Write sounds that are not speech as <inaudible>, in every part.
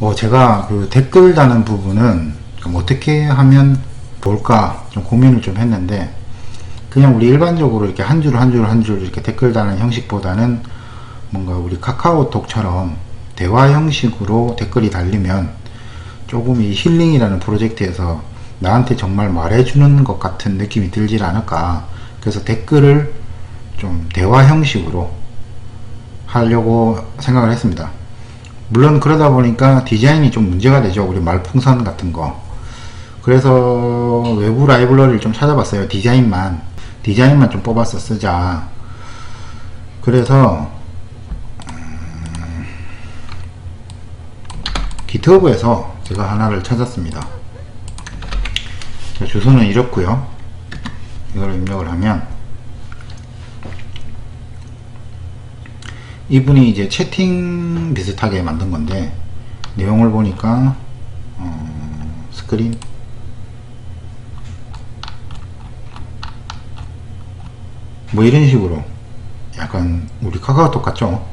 어, 제가 그 댓글 다는 부분은 좀 어떻게 하면 좋을까 좀 고민을 좀 했는데 그냥 우리 일반적으로 이렇게 한 줄 한 줄 한 줄 이렇게 댓글 다는 형식보다는 뭔가 우리 카카오톡처럼 대화 형식으로 댓글이 달리면 조금 이 힐링이라는 프로젝트에서 나한테 정말 말해주는 것 같은 느낌이 들질 않을까. 그래서 댓글을 좀 대화 형식으로 하려고 생각을 했습니다. 물론 그러다 보니까 디자인이 좀 문제가 되죠. 우리 말풍선 같은 거. 그래서 외부 라이브러리를 좀 찾아봤어요. 디자인만. 디자인만 좀 뽑아서 쓰자. 그래서 음, 기트허브에서 제가 하나를 찾았습니다. 자, 주소는 이렇고요. 이걸 입력을 하면 이분이 이제 채팅 비슷하게 만든 건데 내용을 보니까 어, 스크린? 뭐 이런 식으로 약간 우리 카카오톡 같죠?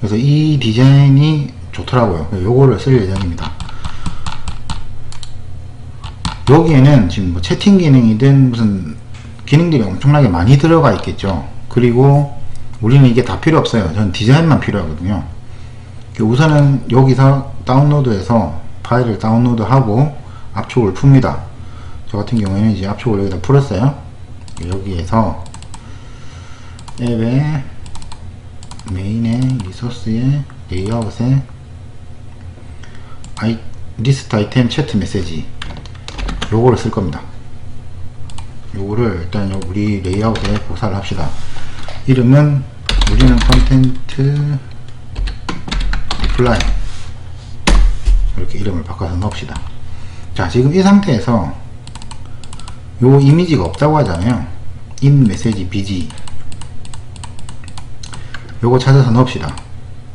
그래서 이 디자인이 좋더라고요. 요거를 쓸 예정입니다. 여기에는 지금 뭐 채팅 기능이든 무슨 기능들이 엄청나게 많이 들어가 있겠죠? 그리고 우리는 이게 다 필요 없어요. 저는 디자인만 필요하거든요. 우선은 여기서 다운로드해서 파일을 다운로드하고 압축을 풉니다. 저 같은 경우에는 이제 압축을 여기다 풀었어요. 여기에서 앱에 메인에 리소스에 레이아웃에 아이, 리스트 아이템 채트 메시지 요거를 쓸 겁니다. 요거를 일단 우리 레이아웃에 복사를 합시다. 이름은 우리는 컨텐트 리플라이. 이렇게 이름을 바꿔서 넣읍시다. 자 지금 이 상태에서 요 이미지가 없다고 하잖아요. in 메시지 bg 요거 찾아서 넣읍시다.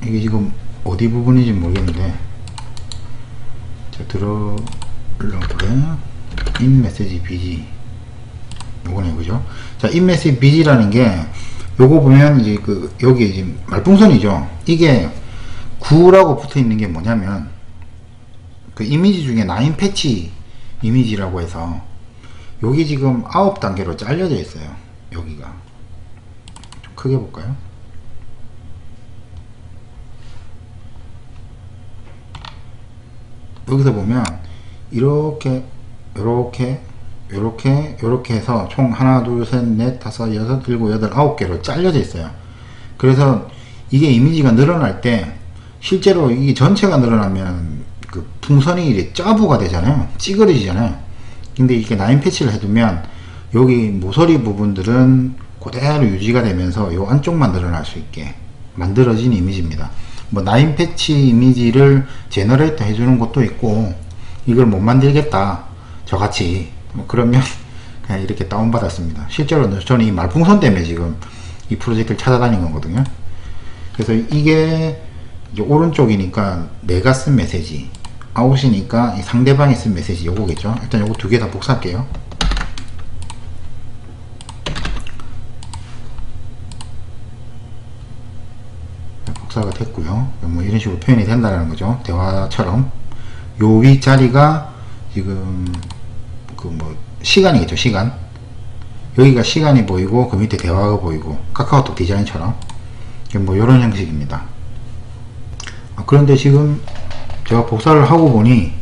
이게 지금 어디 부분인지 모르겠는데. 자 들어올려볼래. in 메시지 bg 요거네 그죠? 자 in 메시지 bg라는 게 요거 보면 이제 그 여기 지금 말풍선이죠. 이게 9라고 붙어 있는 게 뭐냐면 그 이미지 중에 9 패치 이미지라고 해서 여기 지금 9단계로 잘려져 있어요. 여기가. 좀 크게 볼까요? 여기서 보면 이렇게 이렇게 요렇게 요렇게 해서 총 하나 둘셋넷 다섯 여섯 일곱 여덟 아홉 개로 잘려져 있어요. 그래서 이게 이미지가 늘어날 때 실제로 이게 전체가 늘어나면 그 풍선이 이제 짜부가 되잖아요. 찌그러지잖아요. 근데 이게 라인 패치를 해두면 여기 모서리 부분들은 그대로 유지가 되면서 요 안쪽만 늘어날 수 있게 만들어진 이미지입니다. 뭐 나인 패치 이미지를 제너레이터 해주는 것도 있고 이걸 못 만들겠다. 저같이 뭐 그러면 그냥 이렇게 다운받았습니다. 실제로는 저는 이 말풍선 때문에 지금 이 프로젝트를 찾아다닌 거거든요. 그래서 이게 오른쪽이니까 내가 쓴 메시지 아웃이니까 이 상대방이 쓴 메시지 요거겠죠. 일단 요거 두 개 다 복사할게요. 네, 복사가 됐고요. 뭐 이런 식으로 표현이 된다는 거죠. 대화처럼. 요 윗자리가 지금 그 뭐 시간이겠죠 시간. 여기가 시간이 보이고 그 밑에 대화가 보이고 카카오톡 디자인처럼. 뭐 이런 형식입니다. 아, 그런데 지금 제가 복사를 하고 보니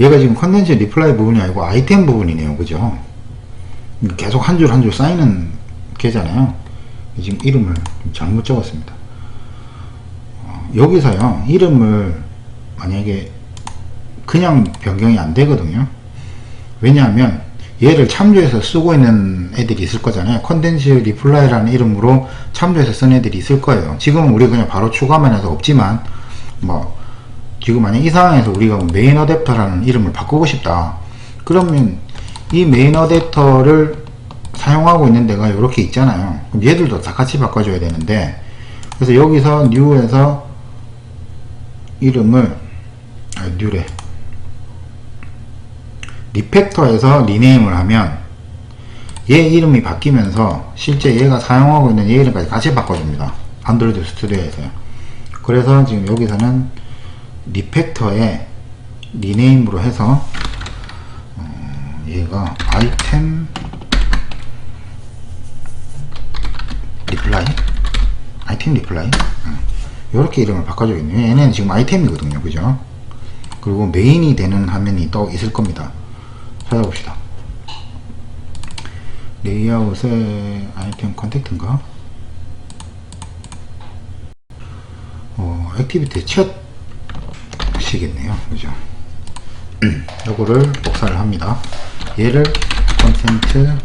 얘가 지금 컨텐츠 리플라이 부분이 아니고 아이템 부분이네요. 그죠? 계속 한 줄 한 줄 쌓이는 게잖아요. 지금 이름을 잘못 적었습니다. 어, 여기서요 이름을 만약에 그냥 변경이 안 되거든요 왜냐하면 얘를 참조해서 쓰고 있는 애들이 있을 거잖아요. 컨텐츠 리플라이라는 이름으로 참조해서 쓴 애들이 있을 거예요. 지금은 우리 그냥 바로 추가만 해서 없지만 뭐 지금 만약 이 상황에서 우리가 메인 어댑터라는 이름을 바꾸고 싶다. 그러면 이 메인 어댑터를 사용하고 있는 데가 이렇게 있잖아요. 그럼 얘들도 다 같이 바꿔줘야 되는데 그래서 여기서 뉴에서 이름을 아 뉴래 리팩터에서 리네임을 하면 얘 이름이 바뀌면서 실제 얘가 사용하고 있는 얘 이름까지 같이 바꿔줍니다. 안드로이드 스튜디오에서요 그래서 지금 여기서는 리팩터에 리네임으로 해서 어, 얘가 아이템 리플라이? 아이템 리플라이? 이렇게 이름을 바꿔줘야겠네요. 얘는 지금 아이템이거든요. 그죠? 그리고 메인이 되는 화면이 또 있을 겁니다 찾아봅시다. 레이아웃의 아이템 컨택트인가? 어, 액티비티 챗이겠네요. 그죠? <clears throat> 요거를 복사를 합니다. 얘를 컨텐트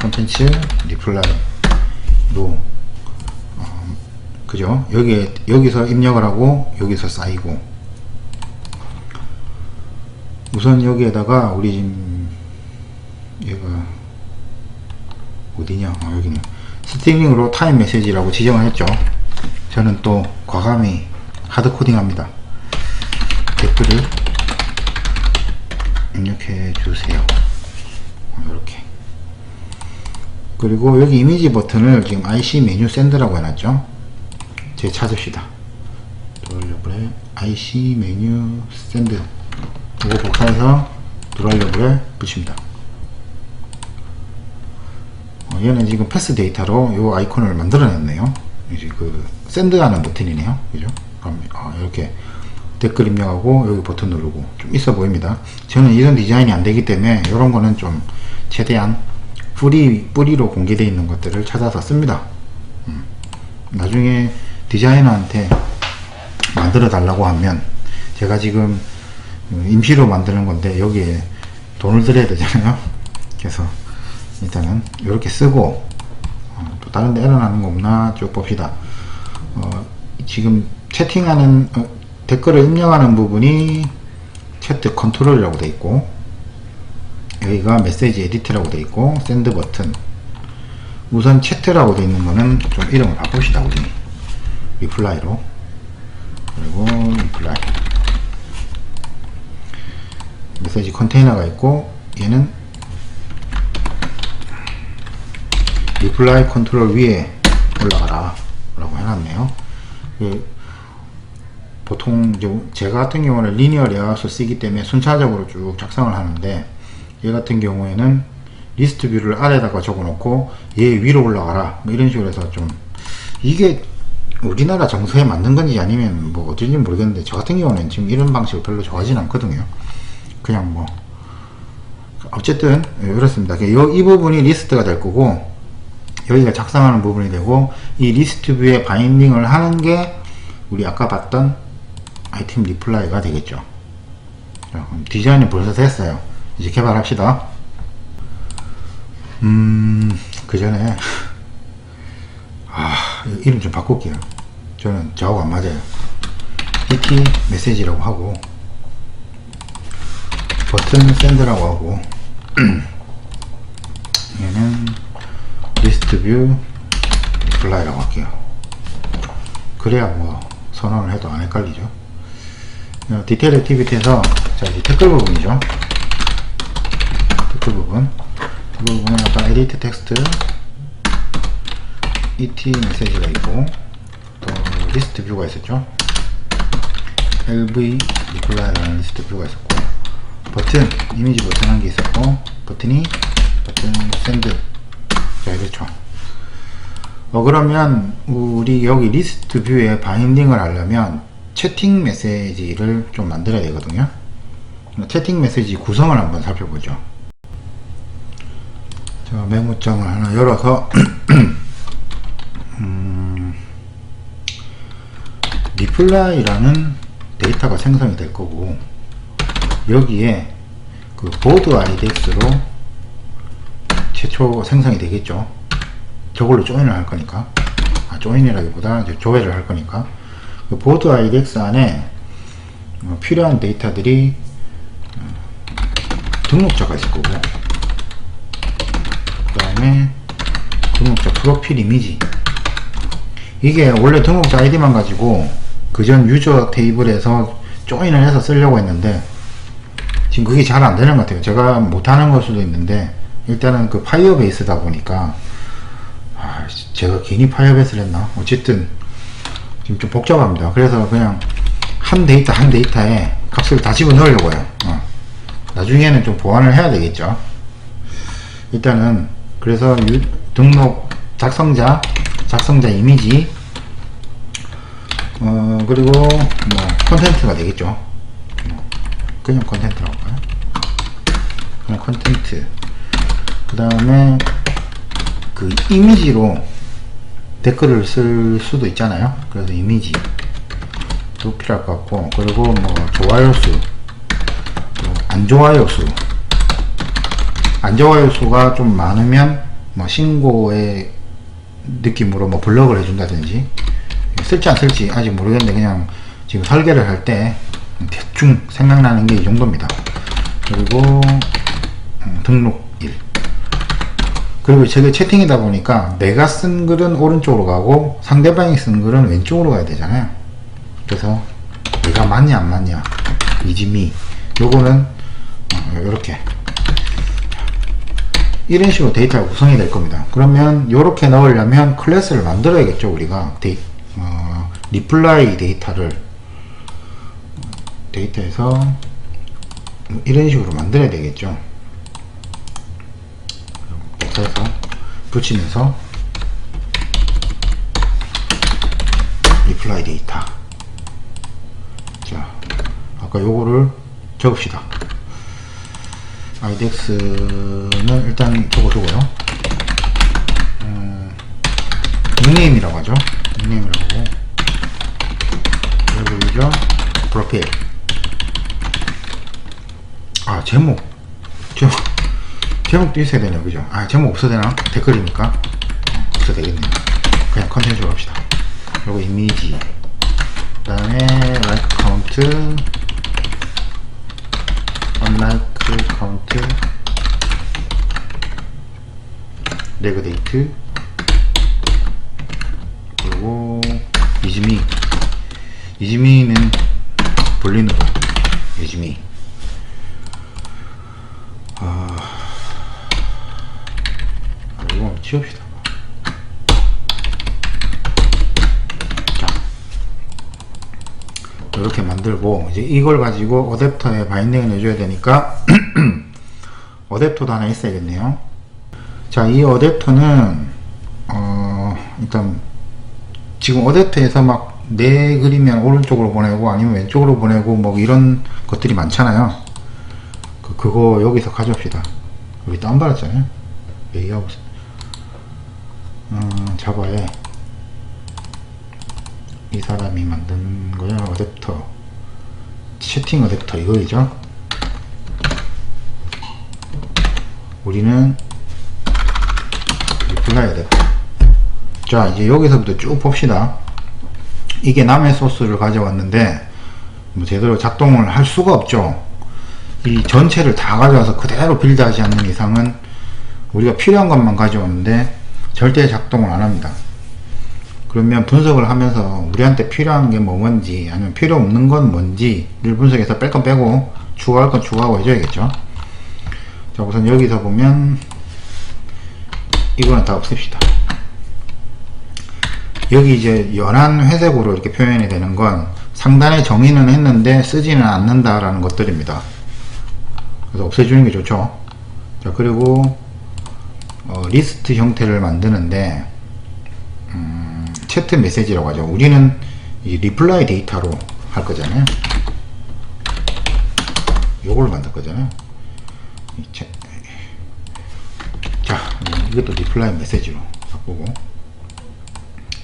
컨텐츠 리플라이로 어, 그죠? 여기 여기서 입력을 하고 여기서 쌓이고 우선 여기에다가 우리 지금 얘가 어디냐? 아, 여기네. 스트링으로 타임 메시지라고 지정을 했죠. 저는 또 과감히 하드코딩 합니다. 댓글을 입력해 주세요. 이렇게. 그리고 여기 이미지 버튼을 지금 IC 메뉴 샌드라고 해놨죠. 제 찾읍시다. IC 메뉴 샌드 이거 복사해서 드라이버에 붙입니다 어, 얘는 지금 패스 데이터로 이 아이콘을 만들어냈네요. 이제 그 샌드하는 버튼이네요. 그죠? 그럼 아, 이렇게 댓글 입력하고 여기 버튼 누르고 좀 있어 보입니다. 저는 이런 디자인이 안 되기 때문에 이런 거는 좀 최대한 뿌리 뿌리로 공개되어 있는 것들을 찾아서 씁니다. 음. 나중에 디자이너한테 만들어 달라고 하면 제가 지금 임시로 만드는 건데 여기에 돈을 들여야 되잖아요. 그래서 일단은 이렇게 쓰고 어, 또 다른 데 에러 나는 거 없나 쭉 봅시다. 어, 지금 채팅하는 어, 댓글을 입력하는 부분이 채트 컨트롤이라고 되어 있고 여기가 메시지 에디트라고 되어 있고 샌드 버튼. 우선 채트라고 되어 있는 거는 좀 이름을 바꿉시다 우리. 리플라이로. 그리고 리플라이 메시지 컨테이너가 있고 얘는 리플라이 컨트롤 위에 올라가라 라고 해놨네요. 그 보통 제가 같은 경우는 리니어 레이아웃을 쓰기 때문에 순차적으로 쭉 작성을 하는데 얘 같은 경우에는 리스트 뷰를 아래다가 적어 놓고 얘 위로 올라가라. 뭐 이런 식으로 해서 좀 이게 우리나라 정서에 맞는 건지 아니면 뭐 어쩐지 모르겠는데 저 같은 경우는 지금 이런 방식을 별로 좋아하진 않거든요 그냥 뭐. 어쨌든 이렇습니다. 이, 이 부분이 리스트가 될 거고 여기가 작성하는 부분이 되고 이 리스트 뷰에 바인딩을 하는 게 우리 아까 봤던 아이템 리플라이가 되겠죠. 디자인이 벌써 됐어요. 이제 개발합시다. 음 그 전에 <laughs> 아 이름 좀 바꿀게요. 저는 저하고 안 맞아요. ET 메시지라고 하고 버튼 샌드라고 하고. <clears throat> 얘는 리스트 뷰 플라이라고 할게요. 그래야 뭐 선언을 해도 안 헷갈리죠. 어, 디테일 액티비티에서 자 이제 댓글 부분이죠. 댓글 부분. 댓글 부분은 아까 에디트 텍스트 et 메시지가 있고 또 리스트 뷰가 있었죠. Lv 리플라이라는 리스트 뷰가 있었고 버튼 이미지 버튼 한 개 있었고 버튼이 버튼 샌드. 자 이렇죠. 어 그러면 우리 여기 리스트 뷰에 바인딩을 하려면 채팅 메시지를 좀 만들어야 되거든요. 채팅 메시지 구성을 한번 살펴보죠. 자 메모장을 하나 열어서 <clears throat> 음, 리플라이라는 데이터가 생성이 될 거고 여기에 그 보드 IDX로 최초 생성이 되겠죠. 저걸로 조인을 할 거니까. 아, 조인이라기보다 이제 조회를 할 거니까. 그 보드 IDX 안에 어, 필요한 데이터들이 어, 등록자가 있을 거고. 그 다음에 등록자 프로필 이미지. 이게 원래 등록자 아이디만 가지고 그전 유저 테이블에서 조인을 해서 쓰려고 했는데 지금 그게 잘 안 되는 것 같아요 제가 못하는 걸 수도 있는데 일단은 그 파이어 베이스다 보니까 아, 제가 괜히 파이어 베이스를 했나 어쨌든 지금 좀 복잡합니다 그래서 그냥 한 데이터 한 데이터에 값을 다 집어 넣으려고요. 어. 나중에는 좀 보완을 해야 되겠죠. 일단은 그래서 유- 등록 작성자, 작성자 이미지, 어 그리고 뭐 콘텐츠가 되겠죠. 뭐, 그냥 콘텐츠라고 할까요? 그냥 콘텐츠. 그 다음에 그 이미지로 댓글을 쓸 수도 있잖아요. 그래서 이미지. 도 필요할 것 같고 그리고 뭐 좋아요 수, 또안 좋아요 수, 안 좋아요 수가 좀 많으면 뭐 신고의 느낌으로 뭐 블럭을 해준다든지 쓸지 안 쓸지 아직 모르겠는데 그냥 지금 설계를 할 때 대충 생각나는 게 이 정도입니다. 그리고 음, 등록일 그리고 저게 채팅이다 보니까 내가 쓴 글은 오른쪽으로 가고 상대방이 쓴 글은 왼쪽으로 가야 되잖아요. 그래서 내가 맞냐 안 맞냐 이지미 요거는 이렇게 이런 식으로 데이터가 구성이 될 겁니다. 그러면 이렇게 넣으려면 클래스를 만들어야겠죠 우리가 데이, 어, 리플라이 데이터를 데이터에서 이런 식으로 만들어야 되겠죠. 그래서 붙이면서 리플라이 데이터. 자 아까 요거를 적읍시다. idx는 일단 적어두고요. 음, 닉네임이라고 하죠. 닉네임이라고. 유저 프로필 아 제목. 제목. 제목도 있어야 되네요 그죠? 아 제목 없어도 되나? 댓글이니까. 어, 없어도 되겠네요 그냥 컨텐츠로 합시다. 그리고 이미지. 그 다음에 라이크 카운트. 언라이크 카운트. 레그 데이트. 그리고 이즈미 이즈미는 만들고 이제 이걸 가지고 어댑터에 바인딩을 해줘야 되니까 <clears throat> 어댑터도 하나 있어야겠네요. 자이 어댑터는 어 일단 지금 어댑터에서 막 내 그리면 오른쪽으로 보내고 아니면 왼쪽으로 보내고 뭐 이런 것들이 많잖아요. 그, 그거 여기서 가져옵시다. 여기 다운받았잖아요. 있어. 음, 자바에 이 사람이 만든 거야 어댑터 채팅 어댑터 이거이죠? 우리는 리플라이 어댑터. 자 이제 여기서부터 쭉 봅시다. 이게 남의 소스를 가져왔는데 뭐 제대로 작동을 할 수가 없죠. 이 전체를 다 가져와서 그대로 빌드하지 않는 이상은 우리가 필요한 것만 가져오는데 절대 작동을 안 합니다 그러면 분석을 하면서 우리한테 필요한 게 뭐 뭔지 아니면 필요 없는 건 뭔지를 분석해서 뺄 건 빼고 추가할 건 추가하고 해줘야겠죠. 자 우선 여기서 보면 이거는 다 없앱시다. 여기 이제 연한 회색으로 이렇게 표현이 되는 건 상단에 정의는 했는데 쓰지는 않는다 라는 것들입니다. 그래서 없애주는 게 좋죠. 자 그리고 어, 리스트 형태를 만드는데 채트 메시지라고 하죠. 우리는 이 리플라이 데이터로 할 거잖아요. 요걸 만들 거잖아요. 자, 음, 이것도 리플라이 메시지로 바꾸고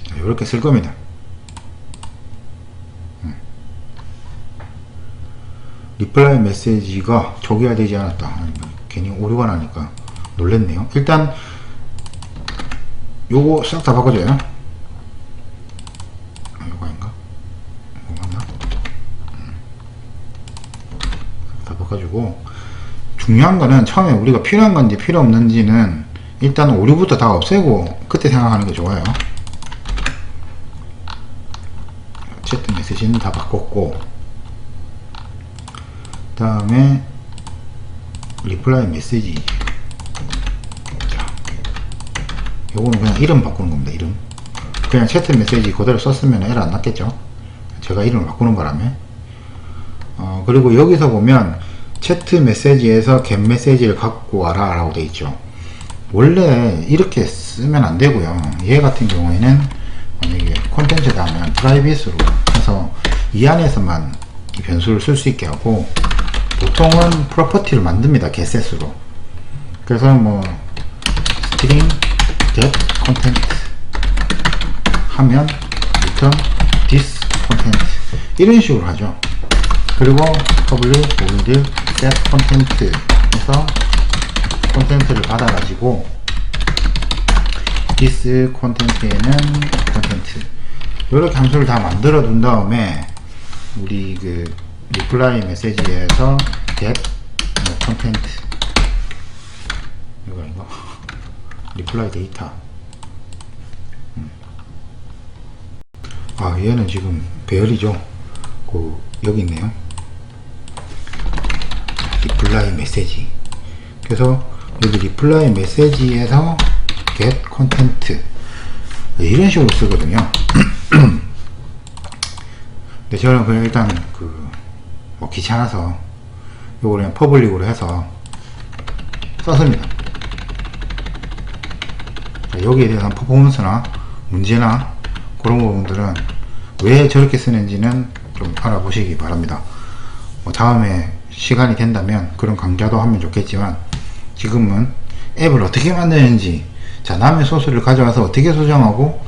자, 이렇게 쓸 겁니다. 음. 리플라이 메시지가 초기화되지 않았다. 괜히 오류가 나니까 놀랬네요. 일단 요거 싹 다 바꿔줘요. 아, 요거 아닌가? 이거 맞나? 음. 다 바꿔주고 중요한 거는 처음에 우리가 필요한 건지 필요 없는지는 일단 오류부터 다 없애고 그때 생각하는 게 좋아요. 채트 메시지는 다 바꿨고. 그 다음에 리플라이 메시지. 자, 요거는 그냥 이름 바꾸는 겁니다 이름. 그냥 채트 메시지 그대로 썼으면 에러 안 났겠죠? 제가 이름을 바꾸는 바람에 그리고 여기서 보면 채트 메시지에서 겟 메시지를 갖고 와라 라고 돼 있죠. 원래 이렇게 쓰면 안 되고요. 얘 같은 경우에는 만약에 콘텐츠다 하면 프라이빗으로 해서 이 안에서만 이 변수를 쓸 수 있게 하고 보통은 프로퍼티를 만듭니다 get셋으로. 그래서 뭐 string get content 하면 return this content 이런 식으로 하죠. 그리고 public void set content 해서 콘텐츠를 받아가지고 this content에는 content. 이렇게 함수를 다 만들어 둔 다음에 우리 그 reply 메시지에서 get 뭐 content. 이거 이거 <laughs> reply 데이터 음. 아 얘는 지금 배열이죠? 그 여기 있네요 리플라이 메시지. 그래서 여기 리플라이 메시지에서 get content. 이런 식으로 쓰거든요. <clears throat> 근데 저는 그냥 일단 그 뭐 귀찮아서 요거 그냥 퍼블릭으로 해서 썼습니다. 자, 여기에 대한 퍼포먼스나 문제나 그런 부분들은 왜 저렇게 쓰는지는 좀 알아보시기 바랍니다. 뭐 다음에 시간이 된다면 그런 강좌도 하면 좋겠지만 지금은 앱을 어떻게 만드는지 자 남의 소스를 가져와서 어떻게 수정하고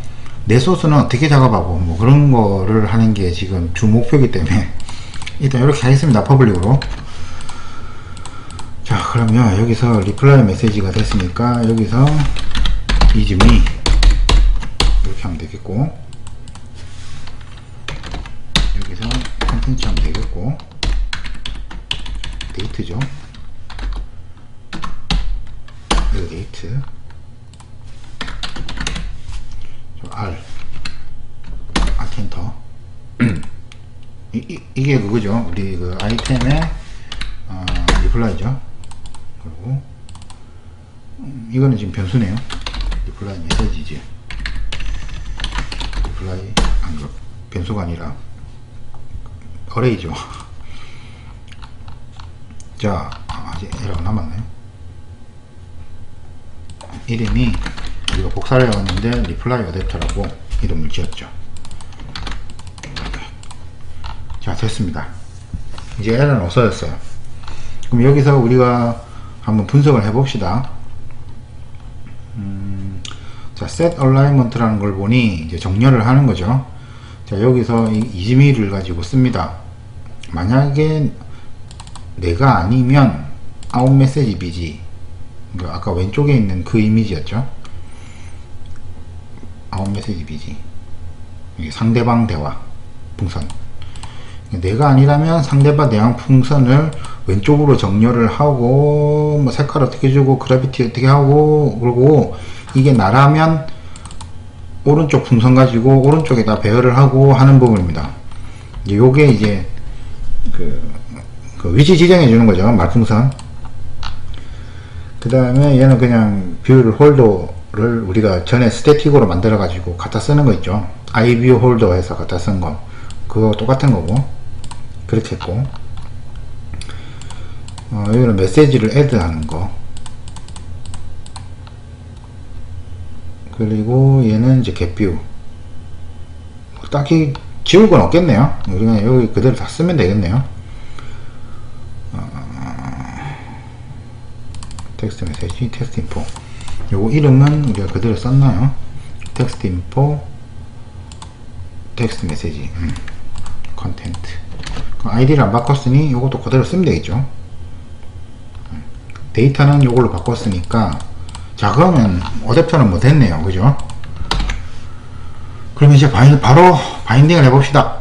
내 소스는 어떻게 작업하고 뭐 그런 거를 하는 게 지금 주 목표이기 때문에 <laughs> 일단 이렇게 하겠습니다 퍼블릭으로. 자 그러면 여기서 리플라이 메시지가 됐으니까 여기서 이즈미 이렇게 하면 되겠고 여기서 컨텐츠 하면 되겠고 데이트죠. 이거 데이트. 저 R. Alt <clears throat> 엔터. 이, 이, 이게 그거죠. 우리 그 아이템의 어, 리플라이죠. 그리고 음, 이거는 지금 변수네요. 리플라이 메시지지 리플라이 그 변수가 아니라 어레이죠 <laughs> 자 아, 아직 에러가 남았네. 이름이 우리가 복사를 해왔는데 리플라이 어댑터라고. 이름을 지었죠. 자 됐습니다. 이제 에러는 없어졌어요. 그럼 여기서 우리가 한번 분석을 해 봅시다. 음, 자 set alignment라는 걸 보니 이제 정렬을 하는 거죠. 자 여기서 이 이즈미를 가지고 씁니다. 만약에 내가 아니면 아웃 메시지 비지. 그 아까 왼쪽에 있는 그 이미지였죠? 아웃 메시지 이게 상대방 대화 풍선. 내가 아니라면 상대방 대항 풍선을 왼쪽으로 정렬을 하고 뭐 색깔 어떻게 주고 그래비티 어떻게 하고 그리고 이게 나라면 오른쪽 풍선 가지고 오른쪽에다 배열을 하고 하는 부분입니다. 요게 이제 그, 그 위치 지정해 주는 거죠. 말풍선. 그 다음에 얘는 그냥 뷰를 홀더를 우리가 전에 스태틱으로 만들어 가지고 갖다 쓰는 거 있죠. 아이뷰 홀더 해서 갖다 쓴 거. 그거 똑같은 거고. 그렇게 했고. 어, 여기는 메시지를 애드 하는 거. 그리고 얘는 이제 겟뷰. 딱히 지울 건 없겠네요. 우리가 여기 그대로 다 쓰면 되겠네요. 텍스트 메시지, 텍스트 인포. 요거 이름은 우리가 그대로 썼나요? 텍스트 인포, 텍스트 메시지, 음, 컨텐트. 아이디를 안 바꿨으니 요것도 그대로 쓰면 되겠죠. 데이터는 요걸로 바꿨으니까 자 그러면 어댑터는 뭐 됐네요 그죠 그럼 이제 바이, 바로 바인딩을 해 봅시다